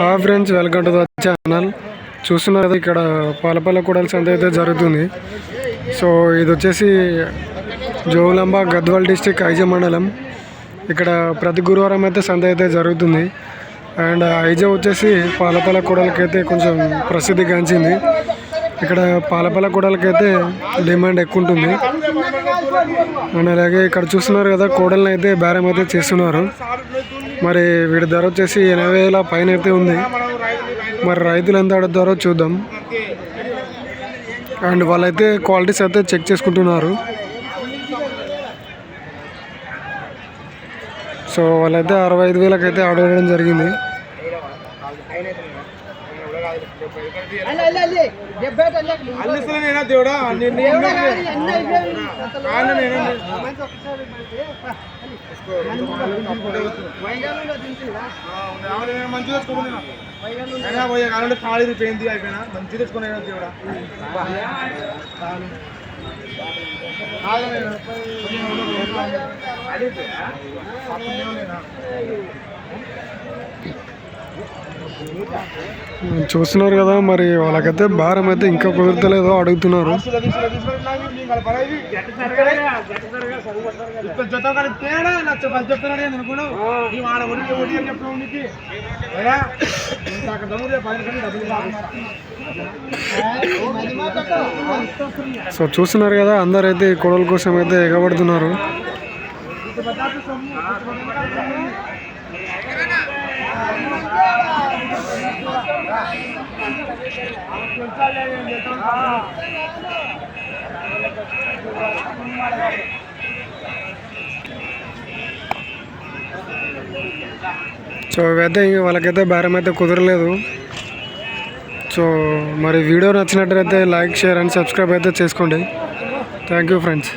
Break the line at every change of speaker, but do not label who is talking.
హా friends welcome to the channel చూస్తున్నారు కదా ఇక్కడ పాలపల్ల కూడలి సంత అయితే జరుగుతుంది. సో ఇది వచ్చేసి జోగులాంబ గద్వాల్ డిస్టిక్ ఐజ మండలం. ఇక్కడ ప్రతి గురువారం అయితే సంత అయితే జరుగుతుంది. అండ్ ఐజ వచ్చేసి పాలపల్ల కూడలకి అయితే కొంచెం ప్రసిద్ధిగాంచింది. ఇక్కడ పాలపల్ల కూడలకైతే డిమాండ్ ఎక్కువ ఉంటుంది. అండ్ అలాగే ఇక్కడ చూస్తున్నారు కదా కోడల్ని అయితే బేరం అయితే చేస్తున్నారు. మరి వీడి ధర వచ్చేసి ఎనభై వేల పైన అయితే ఉంది. మరి రైతులు ఎంత అడుగుతారో చూద్దాం. అండ్ వాళ్ళైతే క్వాలిటీస్ అయితే చెక్ చేసుకుంటున్నారు. సో వాళ్ళైతే అరవై ఐదు వేలకు అయితే అడగడం జరిగింది.
అల్లిస్తలేనా దేవుడా? అన్ని మంచి తెచ్చుకోకుండా అయినా పోయే కాలంలో ఖాళీ పోయింది అయిపోయినా? మంచి తెచ్చుకునే దేవుడా?
చూస్తున్నారు కదా మరి వాళ్ళకైతే భారం అయితే ఇంకా కుదరతలేదో అడుగుతున్నారు. సో చూస్తున్నారు కదా అందరైతే అయితే కొడల కోసం అయితే ఎగబడుతున్నారు. సో అయితే ఇంక వాళ్ళకైతే భారం అయితే కుదరలేదు. సో మరి వీడియో నచ్చినట్లయితే లైక్ షేర్ అండ్ సబ్స్క్రైబ్ అయితే చేసుకోండి. Thank you friends.